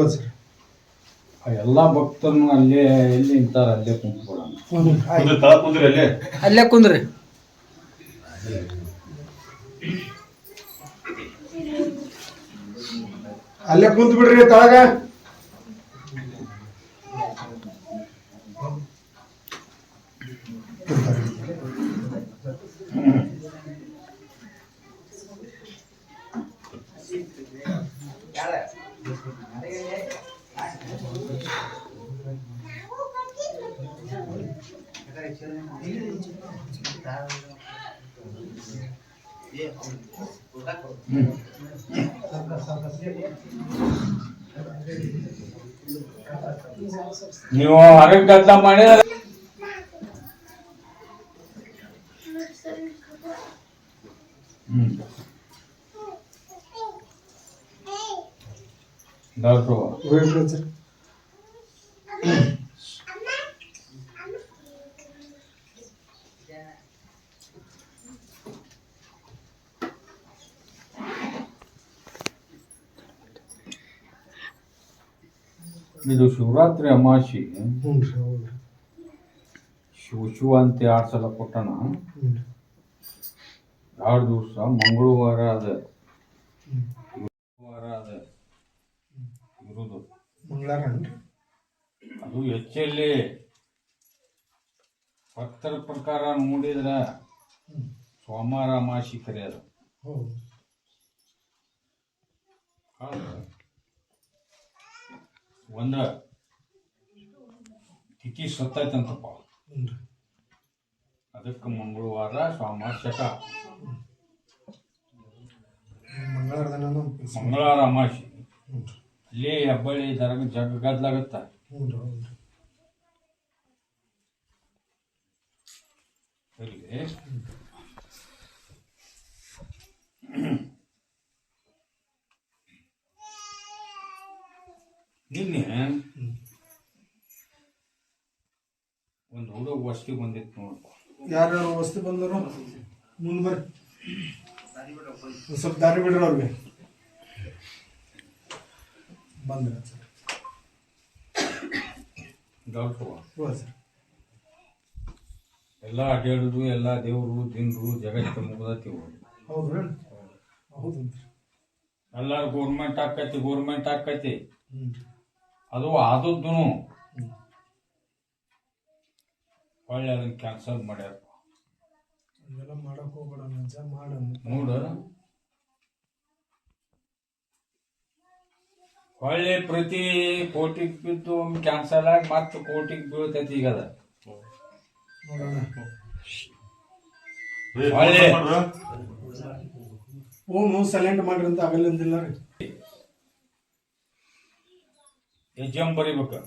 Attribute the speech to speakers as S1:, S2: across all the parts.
S1: ಬೆಳ್ಸಪ್ಪ
S2: ಹೌದು ಸರ್
S1: ಆ ಎಲ್ಲ ಭಕ್ತರನ್ನು ಅಲ್ಲೇ ಎಲ್ಲಿ ನಿಂತಾರ ಅಲ್ಲೇ ಕುಂತ್ಕೊಳ್ಳೋಣ.
S2: ಹ್ಞೂ ಆಯ್ತು.
S3: ಕುಂದ್ರಿ ತಳ ಕುಂದ್ರಿ ಅಲ್ಲೇ?
S4: ಅಲ್ಲೇ ಕುಂದ್ರಿ.
S2: ಅಲ್ಲೇ ಕುಂತ್ ಬಿಡ್ರಿ ತಳಗ.
S1: ನೀವು ಹೊರಗೆ ಗದ್ದಲ ಮಾಡಿದ್ರೆ ಹ್ಮ್. ಇದು ಶಿವರಾತ್ರಿ ಅಮಾಸಿ
S2: ಹ್ಞೂ ರೀ ಹೌದು ರೀ
S1: ಶಿವ ಶಿವ ಅಂತ ಎರಡು ಸಲ ಕೊಟ್ಟಣ ಎರಡು ದಿವಸ ಮಂಗಳವಾರ ಅದ ಗುರುವಾರ ಅದ ಇರುದು ಅದು ಹೆಚ್ಚಲ್ಲಿ ಭಕ್ತರ ಪ್ರಕಾರ ನೋಡಿದ್ರೆ ಸೋಮವಾರ ಅಮಾಸಿ ಕರೆಯೋದು
S2: ಹೌದು.
S1: ಒಂದ ತಿಥಿ ಸತ್ತೈತಂತಪ್ಪ ಅದಕ್ಕೆ ಮಂಗಳವಾರ ಸೋಮವಾರ ಶಕ
S2: ಮಂಗಳವಾರ
S1: ಮಂಗಳವಾರ ಅಮಾಸಿ ಅಲ್ಲಿ ಹೆಬ್ಬಳ್ಳಿ ದರಗ ಜಗ್ ಗದ್ಲಾಗತ್ತ. ಇಲ್ಲಿ ನಿನ್ನೆ ಒಂದು ಹುಡುಗ ವಸ್ತಿ ಬಂದಿತ್ತು ನೋಡಿರಿ
S2: ಯಾರು ಯಾರು ವಸ್ತು ಬಂದರು ಮುಂದೆ ಬರ್ರಿ. ಸ್ವಲ್ಪ ದಾರಿ ಬಿಡ್ರಿ ಅವ್ರಿಗೆ. ಬಂದ್ರ ಸರ್. Doctor sir.
S1: ಎಲ್ಲ ಅಡ್ಡಾಡೋದು ಎಲ್ಲ ದೇವರು ದಿನರು ಜಗತ್ತು ಮುಗ್ದತಿ
S2: ಹೌದು ಹೌದು
S1: ಎಲ್ಲಾರು ಗೋರ್ಮೆಂಟ್ ಆಕೈತಿ ಗೋರ್ಮೆಂಟ್ ಆಕೈತಿ
S2: ಹ್ಞೂ
S1: ಅದು ಆದದ್ದು
S2: ಒಳ್ಳೆ
S1: ಹೊಳ್ಳಿ ಅದನ್ನ ಕ್ಯಾನ್ಸಲ್ ಮಾಡ್ಯಾರ
S2: ಇದೆಲ್ಲ ಮಾಡಕ್ ಹೋಗ್ಬೇಡ ನಿಜ ಮಾಡ
S1: ನೋಡು ಹೊಳ್ಳಿ ಪ್ರತಿ ಕೋಟಿಗ್ ಬಿದ್ದು ಕ್ಯಾನ್ಸಲ್ ಆಗಿ ಮತ್ತೆ ಕೋಟಿಗ್ ಬೀಳ್ತೈತಿ ಈಗ ಅದ ಹೊಳ್ಳಿ.
S2: ಫೋನು ಸೈಲೆಂಟ್ ಮಾಡ್ರಿ ಅಂತ ಆಗಲ್ಲಂದಿಲ್ಲ ರೀ
S1: ಎಕ್ಸಾಮ್ ಬರಿಬೇಕು.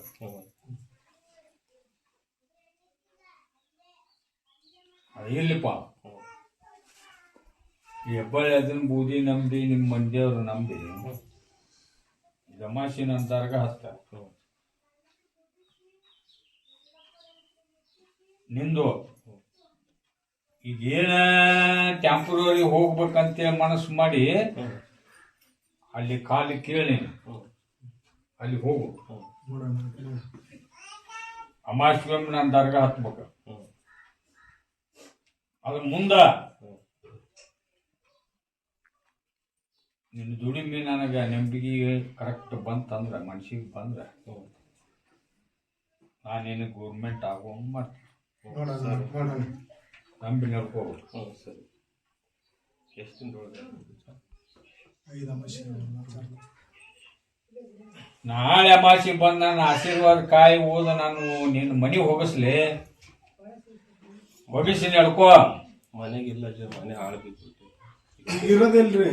S1: ಇರ್ಲಿಪ್ಪ. ಈ ಹೆಬ್ಬಳ್ಳಿ ಅದನ್ನ ಬೂದಿ ನಂಬಿ ನಿಮ್ಮ ಮಂದಿಯವರು ನಂಬಿ ಜಮಾಸಿನ ಅಂತಾರ್ಗ ಹತ್ತ ನಿಂದು. ಈಗೇನ ಟೆಂಪ್ರವರಿ ಹೋಗ್ಬೇಕಂತ ಮನಸ್ಸು ಮಾಡಿ, ಅಲ್ಲಿ ಕಾಲು ಕೇಳಿ ಅಲ್ಲಿ ಹೋಗು. ಅಮಾಶ್ವಮ್ ನಾನು ದರ್ಗಾ ಹತ್ಬೇಕು. ಅದ್ರ ಮುಂದ ನಿನ್ನ ದುಡಿಮೆ ನನಗೆ ನಂಬಿಕೆ ಕರೆಕ್ಟ್ ಬಂತಂದ್ರೆ ಮನ್ಸಿಗೆ ಬಂದ್ರೆ ನಾನೇನು ಗೌರ್ಮೆಂಟ್ ಆಗೋ ಮಾಡ್ತೀನಿ. ನಂಬಿ ನಡ್ಕೋ
S3: ಸರಿ. ಎಷ್ಟು
S2: ಐದು ಅಂಶ
S1: ನಾಳೆ ಅಮಾಸಿ ಬಂದ ನನ್ನ ಆಶೀರ್ವಾದ ಕಾಯಿ ಓದ ನಾನು ನಿನ್ನ ಮನೆ ಹೋಗಿಸ್ಲಿ. ಹೋಗಿಸಿ ಹೇಳ್ಕೋ
S3: ಮನೆಗಿಲ್ಲ ಜ ಮನೆ ಹಾಳು ಬಿದ್ಬಿಟ್ಟು
S2: ಇರೋದಿಲ್ರಿ.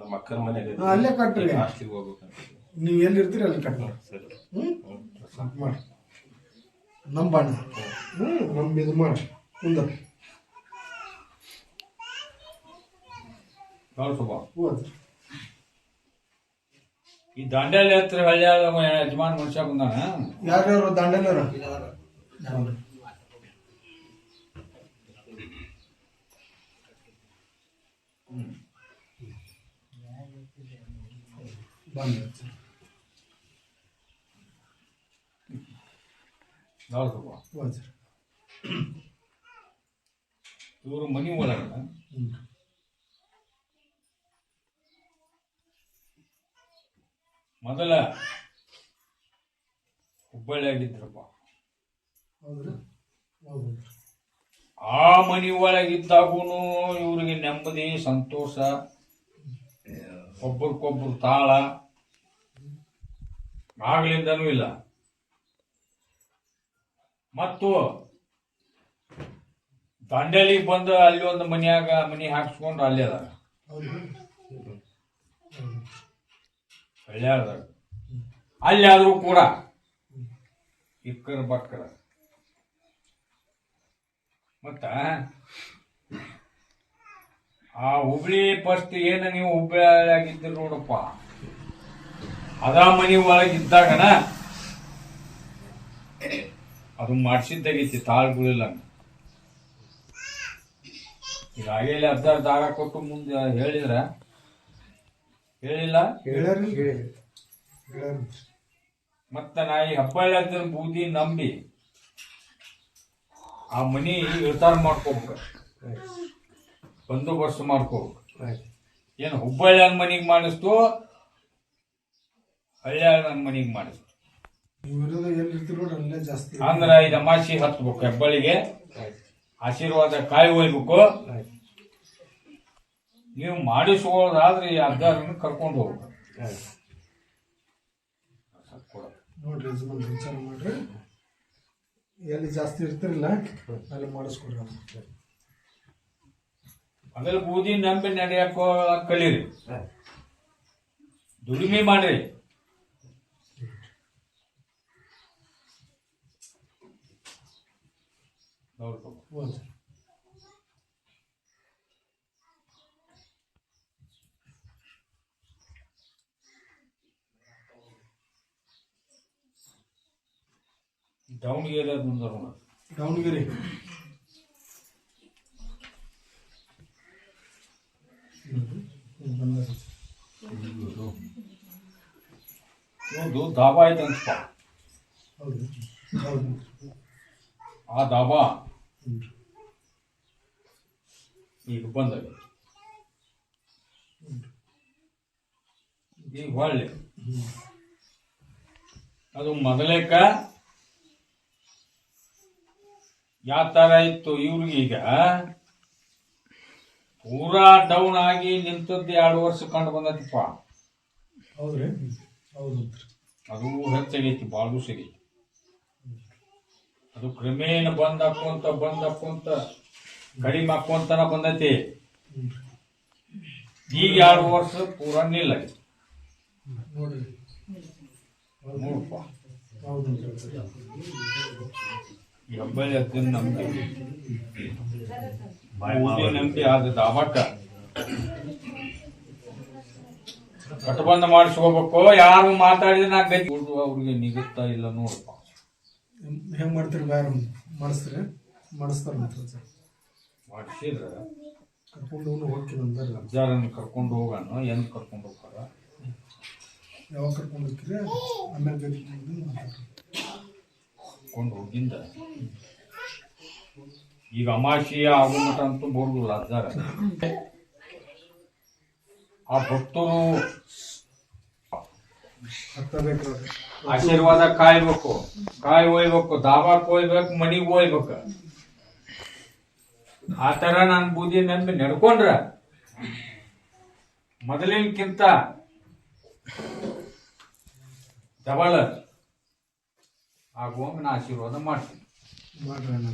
S3: ನಮ್ಮ ಅಕ್ಕನ ಮನೆಗೆ
S2: ಅಲ್ಲೇ ಕಟ್ರಿ.
S3: ಹಾಸ್ಟ್ಲಿಗೆ ಹೋಗ್ಬೇಕಂತ.
S2: ನೀವು ಎಲ್ಲಿರ್ತೀರಿ ಅಲ್ಲಿ ಕಟ್ ಮಾಡಿ
S3: ಸರಿ.
S2: ಹ್ಞೂ ಮಾಡಿ. ನಂಬಣ್ಣ ಹ್ಞೂ ನಮ್ಮ ಇದು ಮಾಡಿ. ಮುಂದೆ ಹೋದ್ರಿ
S1: ಈ ದಾಂಡೇಲಿ ಹತ್ರ ಹಳ್ಳಿ ಯಜಮಾನ್ ಮನುಷ್ಯ ಬಂದಾನ?
S2: ಯಾರ್ಯಾರು ದಾಂಡೇಲಿಯವರು?
S1: ಇವರು ಮನಿ
S2: ಓಲಾಗ
S1: ಮೊದಲ ಹುಬ್ಬಳ್ಳಿಯಾಗಿದ್ರಪ್ಪ ಆ ಮನಿ ಒಳಗಿದ್ದಾಗೂ ಇವ್ರಿಗೆ ನೆಮ್ಮದಿ ಸಂತೋಷ ಒಬ್ರಿಗೊಬ್ರು ತಾಳ ಆಗ್ಲಿಂದನೂ ಇಲ್ಲ. ಮತ್ತು ದಂಡಲಿ ಬಂದು ಅಲ್ಲಿ ಒಂದು ಮನ್ಯಾಗ ಮನಿ ಹಾಕ್ಸ್ಕೊಂಡು ಅಲ್ಲಿ ಅದ
S2: ಹೌದು
S1: ಅಲ್ಲಿ ಆದರೂ ಕೂಡ ಇಕ್ಕರ ಬಕ್ಕರ ಮತ್ತ ಆ ಹುಬ್ಳಿ ಫಸ್ಟ್ ಏನು ನೀವು ಹುಬ್ಳಿಯಾಗಿದ್ದೀರಿ ನೋಡಪ್ಪ. ಅದ ಮನಿ ಒಳಗಿದ್ದಾಗನ ಅದು ಮಾಡಿಸಿದ್ದಾಗೈತಿ ತಾಳ್ಗುಳಿಲ್ಲ. ಈಗ ಆಗೇಲಿ ಅರ್ಧ ದಾರ ಕೊಟ್ಟು ಮುಂದೆ ಹೇಳಿದ್ರ ಹೇಳಿಲ್ಲ ಮತ್ತ ನಾ ಈ ಹಬ್ಬಳ್ಳಿ ಬೂದಿ ನಂಬಿ ಆ ಮನಿ ವಿಚಾರ ಮಾಡ್ಕೋಬೇಕು. ಬಂದೋಬಸ್ತ್ ಮಾಡ್ಕೋಬೇಕು. ಏನು ಹುಬ್ಬಳ್ಳಿ ಮನಿಗೆ ಮಾಡಿಸ್ತು ಹಳ್ಳಿಯಾಗ ನನ್ನ ಮನಿಗೆ ಮಾಡಿಸ್ತು. ಅಂದ್ರೆ ಈ ಅಮಾಸಿ ಹತ್ಬೇಕು ಹೆಬ್ಬಳ್ಳಿಗೆ. ಆಶೀರ್ವಾದ ಕಾಯಿ ಒಯ್ಬೇಕು ನೀವು ಮಾಡಿಸ್ಕೊಳ್ಳೋದಾದ್ರೆ ಈ ಅರ್ಧಾರನ್ನು ಕರ್ಕೊಂಡು ಹೋಗ್ಬೇಕು.
S2: ನೋಡ್ರಿ ಯಜಮಾನ್ ವಿಚಾರ ಮಾಡ್ರಿ. ಎಲ್ಲಿ ಜಾಸ್ತಿ ಇರ್ತಿರಲ್ಲ ಅಲ್ಲಿ ಮಾಡಿಸ್ಕೊಡ್ರಿ ಅವ್ರು.
S1: ಆಮೇಲೆ ಬೂದಿ ನಂಬಿ ನಡೆಯಕ್ಕೋ ಕಲೀರಿ. ದುಡಿಮೆ ಮಾಡ್ರಿ. ನೋಡ್ಕೊ.
S2: ಹೌದು
S1: ದಾವಣಗೆರೆ
S2: ದಾವಣಗೆರೆ.
S1: ಒಂದು ದಾಬಾ ಐತೆ ಅನ್ಸ್ಪ. ಆ ದಾಬಾ. ಈಗ ಬಂದಾಗ ಈಗ ಹೊಳ್ಳಿ ಅದು ಮೊದಲೇಕ ಯಾವ ತರ ಇತ್ತು ಇವ್ರಿಗೆ ಈಗ? ಪೂರಾ ಡೌನ್ ಆಗಿ ನಿಂತದ್ದು ಎರಡು ವರ್ಷ ಕಂಡು ಬಂದೈತಿಪ್ಪ
S2: ಹೌದ್ರಿ? ಹೌದು
S1: ಅದು ಹೆಚ್ಚಾಗೈತಿ ಭಾಳ ಸರಿ ಅದು ಕ್ರಮೇಣ ಬಂದ್ ಹಾಕೊಂತ ಬಂದ್ ಹಾಕೊಂತ ಕಡಿಮೆ ಹಾಕೊಂತನ ಬಂದೈತಿ. ಈಗ ಎರಡು ವರ್ಷ ಪೂರ ನಿಲ್ಲ
S2: ನೋಡ್ರಿ.
S1: ನೋಡಪ್ಪ.
S2: ಹೌದು
S1: ಈ ಹಬ್ಬಳಿ ಹತ್ತಿನ ನಂಬಿ ಊಟಿ ನಂಬಿ ಆದ ದಾಬಕ್ಕ ಕಟ್ಟಬಂದ ಮಾಡಿಸ್ಕೋಬೇಕು ಯಾರು ಮಾತಾಡಿದ್ರೆ ನಾ ಉಳ್ದು ಅವ್ರಿಗೆ ನಿಗುತ್ತಾ ಇಲ್ಲ ನೋಡಪ್ಪ
S2: ಹೆಂಗ್ ಮಾಡ್ತೀರಿ ಬ್ಯಾರ ಮಾಡಿಸ್ತೀರಿ? ಮಾಡಿಸ್ತಾರ
S1: ಮಾಡಿಸಿದ್ರ
S2: ಕರ್ಕೊಂಡು ಹೋಗ್ತೀನಿ ಅಂದ್ರೆ.
S1: ಕರ್ಕೊಂಡು ಹೋಗೋಣ ಏನ್ ಕರ್ಕೊಂಡು ಹೋಗ್ತಾರ?
S2: ಯಾವಾಗ ಕರ್ಕೊಂಡು ಹೋಗ್ತೀರಿ? ಆಮೇಲೆ
S1: ಕರ್ಕೊಂಡು ಹೋಗಿಂದ. ಈಗ ಅಮಾಶಿಯ ಆಗೋ ಮಟ ಅಂತೂ ಬರುದಿಲ್ಲ ಅಜ್ಜಾರ ಆ ಭಕ್ತರು ಆಶೀರ್ವಾದ ಕಾಯ್ಬೇಕು, ಕಾಯಿ ಒಯ್ಬೇಕು ದಾಬಾಕ್ ಒಯ್ಬೇಕು ಮನಿಗ್ ಒಯ್ಬೇಕು. ಆ ತರ ನಾನು ಬೂದಿ ನಂಬಿ ನಡ್ಕೊಂಡ್ರ ಮೊದಲಿನಕ್ಕಿಂತ ಡಬಲ್ ಆಗುವಂಗ ನಾ ಆಶೀರ್ವಾದ ಮಾಡ್ತೀನಿ.
S2: ಅಣ್ಣ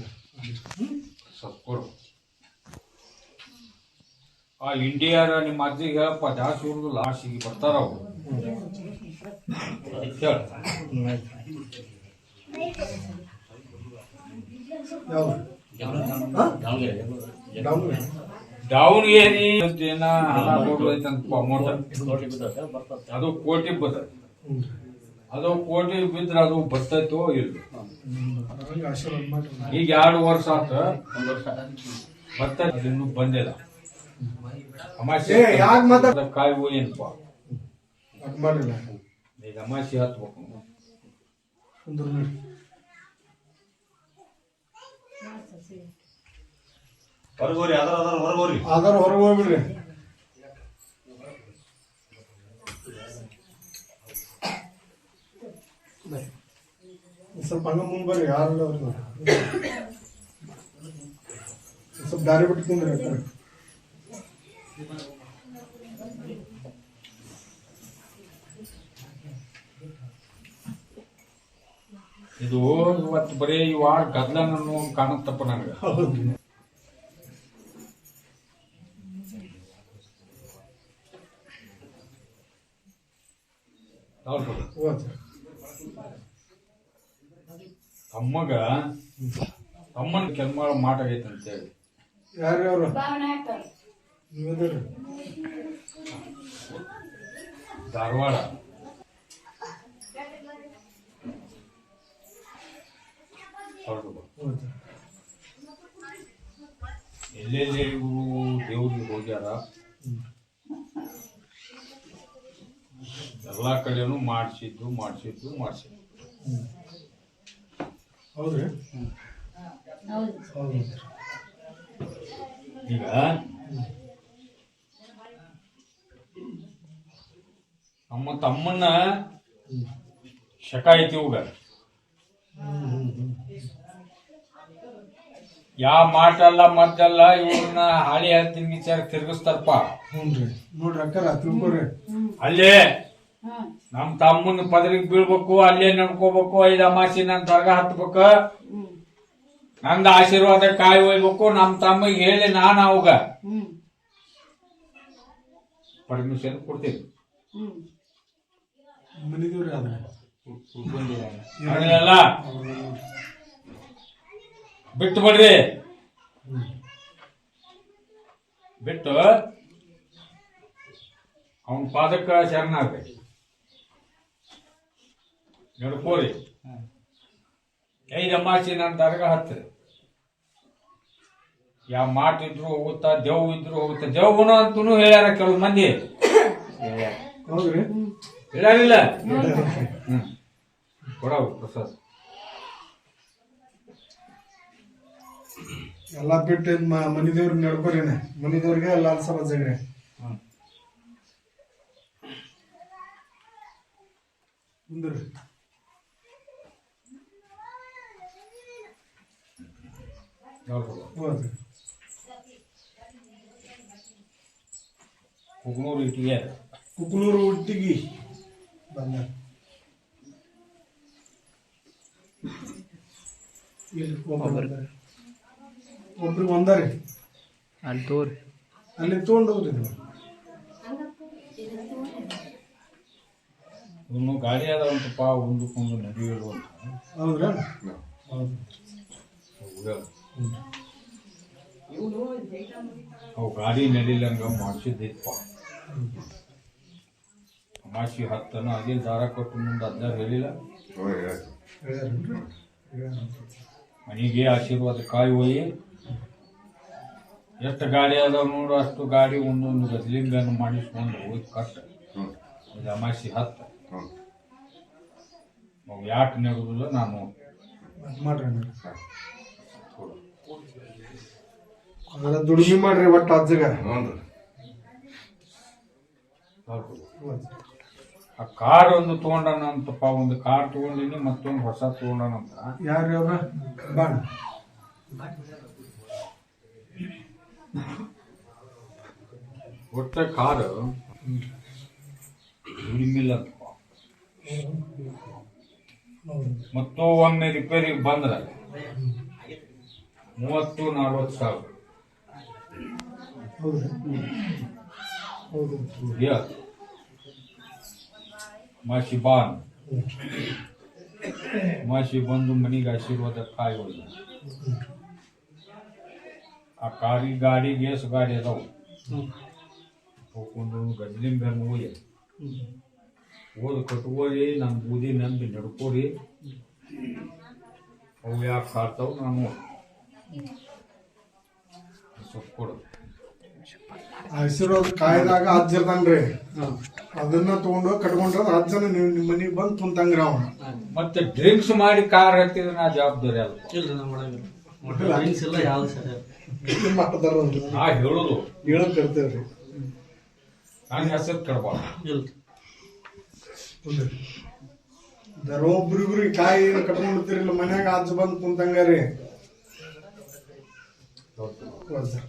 S1: ಸತ್ಕೊಡು ಆ ಇಂಡಿಯಾರ ನಿಮ್ಮ ಅಜ್ಜಿಗೆ ಹೇಳಪ್ಪ ಜಾಸ್ತಿ ಹುಡುಗರು ಲಾಸ್ಟಿಗೆ ಬರ್ತಾರ ಅವರು.
S2: ದಾವಣಗೆರೆ
S1: ಏನ ಹಣ ಅದು ಕೋಟಿ ಬದ
S2: ಹ್ಞೂ
S1: ಅದು ಕೋಟಿ ಬಿದ್ರೆ ಅದು ಬರ್ತೈತೋ ಇಲ್ಲ ಈಗ ಎರಡು ವರ್ಷ ಆತ ಒಂದ್ ವರ್ಷ ಬರ್ತೈತೆ ಇನ್ನೂ ಬಂದಿಲ್ಲ. ಅಮಾಸೆ ಕಾಯಿ
S2: ಹೋಗಿನಪ್ಪ
S1: ಈಗ ಅಮಾಸೆ ಹತ್ಬೇಕು.
S3: ಹೊರಗೋರಿ ಅದರ ಅದರ ಹೊರಗೋರಿ
S2: ಅದರ ಹೊರಗೋಗ್ಬಿಡ್ರಿ ಸ್ವಲ್ಪ ಹಂಗ ಮುಂದೆ ಬರ್ರಿ ಯಾರು ಸ್ವಲ್ಪ ದಾರಿ ಬಿಟ್ಟು ಕಡೆ.
S1: ಇದು ಇವತ್ತು ಬರೀ ಈ ವಾರ ಗದ್ಲ ಅನ್ನೋ ಕಾಣುತ್ತಪ್ಪ ನನಗೆ. ಹೌದು.
S2: ಹೋಗ್ರಿ.
S1: ತಮ್ಮಗ ತಮ್ಮನ ಕೆಲ್ಮ ಮಾಟ ಆಗೈತೆ ಅಂತೇಳಿ
S2: ಯಾರು ಅವರು
S1: ಧಾರವಾಡ. ಎಲ್ಲೆಲ್ಲಿ ಇವರು ದೇವ್ರಿಗೆ ಹೋಗ್ಯಾರ? ಎಲ್ಲ ಕಡೆನೂ ಮಾಡಿಸಿದ್ದು ಮಾಡಿಸಿದ್ದು ಮಾಡಿಸಿದ್ದು.
S2: ಹೌದ್ರಿ
S4: ಹೌದು
S2: ಹೌದು
S1: ಈಗ ನಮ್ಮ ತಮ್ಮನ್ನ. ಶಕ ಐತಿ ಇವಾಗ
S2: ಹ್ಮ್.
S1: ಯಾವ ಮಾಟಲ್ಲ ಮದ್ದಲ್ಲ ಇವ್ರನ್ನ ಹಾಳಿ ಹತ್ತಿನ ವಿಚಾರ ತಿರುಗಿಸ್ತಾರಪ್ಪ
S2: ರೀ ನೋಡ್ರಿ ಅಕ್ಕರ ತಿಳ್ಕೊರಿ
S1: ಅಲ್ಲೇ ನಮ್ ತಮ್ಮನ ಪದರಿಗೆ ಬೀಳ್ಬೇಕು ಅಲ್ಲೇ ನಡ್ಕೋಬೇಕು ಐದ್ ಅಮಾಸಿ ನನ್ ದರ್ಗ ಹತ್ಬೇಕು. ನಂದ ಆಶೀರ್ವಾದ ಕಾಯಿ ಒಯ್ಬೇಕು ನಮ್ ತಮ್ಮಗೆ ಹೇಳಿ ನಾನು ಅವಾಗ.
S4: ಹ್ಮ್.
S1: ಪರ್ಮಿಷನ್ ಕೊಡ್ತೀನಿ. ಬಿಟ್ಟು ಬಿಡ್ರಿ. ಬಿಟ್ಟು ಅವನ ಪಾದಕ್ಕ ಶರಣಾಗ್ರಿ ನಡ್ಕೋರಿ ಐದು ಅಮಾಸಿ ನನ್ನ ದರ್ಗ ಹತ್ರಿ ಯಾವ ಮಾಟ್ ಇದ್ರು ಹೋಗುತ್ತಾ ದೇವ್ ಇದ್ರು ಹೋಗುತ್ತಾ ದೇವ್ನು ಅಂತೂ ಹೇಳ್ಯಾರ ಕೆಲವು ಮಂದಿ. ಹೇಳಲಿಲ್ಲ ಕೊಡವು ಪ್ರಸಾದ್.
S2: ಎಲ್ಲ ಬಿಟ್ಟು ಮನಿ ದೇವ್ರಿಗೆ ಮನಿದೇವ್ರಿಗೆ ಮನಿ ದೇವ್ರಿಗೆ ಎಲ್ಲ ಸಮಾಜ ಬಜ್ಜಾಗ್ರಿ
S1: ಹ್ಮ್.
S2: ಮುಂದ್ರಿ
S1: ನೋಡ್ಬೋದು ಕುಗ್ನೂರು ಇಟ್ಟಿಗೆ
S2: ಕುಕ್ನೂರು ಹುಟ್ಟಿಗಿ ಬಂದ ಒಬ್ರಿಗೆ ಒಂದರಿ
S5: ಅಲ್ಲಿ ತೋರಿ
S2: ಅಲ್ಲಿ ತೊಗೊಂಡು ಹೋಗ್ರಿ
S1: ಇವನು ಗಾಡಿ ಅದಾವಂತಪ್ಪ ಒಂದಕ್ಕೊಂದು ನಡೆಯುವುದು ಅಂತ
S2: ಹೌದ್ರಾ ಹೌದು
S1: ಅವು ಗಾಡಿ ನಡಿಲಂಗ ಮಾಡಿಸಿದ್ದಿಪ್ಪ ಅಮಾಸಿ ಹತ್ತನ ಅದೇ ದಾರ ಕೊಟ್ಟು ಮುಂದೆ ಅಜ್ಜಾರ್ ಹೇಳಿಲ್ಲ. ಮನೆಗೆ ಆಶೀರ್ವಾದ ಕಾಯಿ ಒಯ್ಯಿ ಎಷ್ಟು ಗಾಡಿ ಅದಾವ ನೋಡು ಅಷ್ಟು ಗಾಡಿ ಒಂದೊಂದು ಗದ್ಲಿಂಗನ್ನು ಮಾಡಿಸ್ಕೊಂಡು ಹೋಗಿ ಕಟ್ಟ. ಇದು ಅಮಾಸಿ ಹತ್ತ. ಅವು ಯಾಕೆ ನೆಗದಿಲ್ಲ ನಾನು
S2: ಮಾಡ್ರಿ ದುಡಿಮೆ ಮಾಡ್ರಿ ಒಟ್ಟು ಅಜ್ಜಗ.
S1: ಹೌದು. ಆ ಕಾರ್ ಒಂದು ತಗೊಂಡನಂತಪ್ಪ ಒಂದು ಕಾರ್ ತಗೊಂಡಿನಿ ಮತ್ತೊಂದು ಹೊಸ ತಗೊಂಡನಂತ.
S2: ಯಾರು ಅವ್ರ? ಬಾಣ.
S1: ಒಟ್ಟ ಕಾರ್ ದುಡಿಮಿಲ್ಲ ಅಂತಪ್ಪ
S2: ಹೌದು
S1: ಮತ್ತು ಒಮ್ಮೆ ರಿಪೇರಿಗೆ ಬಂದ್ರೆ ಮೂವತ್ತು ನಲ್ವತ್ತು ಸಾವಿರ.
S2: ಹೌದ್ರಿ ಹೌದು.
S1: ಯಾ ಮಾಸಿ ಬಾನ್. ಮಾಸಿ ಬಂದು ಮನೆಗೆ ಆಶೀರ್ವಾದ ಕಾಯಿ ಆ ಕಾರಿ ಗಾಡಿ ಗೇಸ್ ಗಾಡಿ ಅದಾವು. ಹೋಗ್ಕೊಂಡು ಗದ್ಲಿಂಗ ಹೋಗಿ. ಓದು ಕಟ್ಕೋರಿ ನಮ್ಮ ಬೂದಿ ನಂಬಿ ನಡ್ಕೋರಿ. ಅವು ಯಾಕೆ ಸಾರ್ತಾವ ನಾನು ಕೊಡು
S2: ಆಶೀರ್ವಾದ ಕಾಯ್ದಾಗ ಅಜ್ಜ ಇರ್ತಾನ್ರಿ ಅದನ್ನ ತಗೊಂಡು ಕಟ್ಕೊಂಡ್ರ ಅಜ್ಜನ ನೀವು ನಿಮ್ಮ ಮನೆಗೆ ಬಂದು ತುಂತಂಗ್ರಿ ಅವ
S1: ಮತ್ತೆ ಡ್ರಿಂಕ್ಸ್ ಮಾಡಿ ಕಾರ್ ಹತ್ತಿದ್ರೆ ನಾ ಜವಾಬ್ದಾರಿ ಅಲ್ಲ
S5: ಇಲ್ಲ ನಮ್ಮ
S6: ಡ್ರಿಂಕ್ಸ್ ಎಲ್ಲ ಯಾವ್ದು ಸರ್
S2: ಮಾಡ್ತಾರ?
S1: ನಾ ಹೇಳೋದು.
S2: ಹೇಳಕ್ ಕರ್ತೇವ್ರಿ.
S1: ನನ್ನ ಹೆಸರು ಕೆಡಬಾರ್ದು
S6: ಇಲ್ಲ.
S2: ದರೋಬ್ರಿಬ್ರಿಗೆ ಕಾಯಿ ಏನ್ ಕಟ್ಕೊಂಡಿರ್ತಿರಿಲ್ಲ ಮನ್ಯಾಗ ಆಜು ಬಂದ್ ಕುಂತಂಗಾರಿ ಹೌದ್ ಸರ್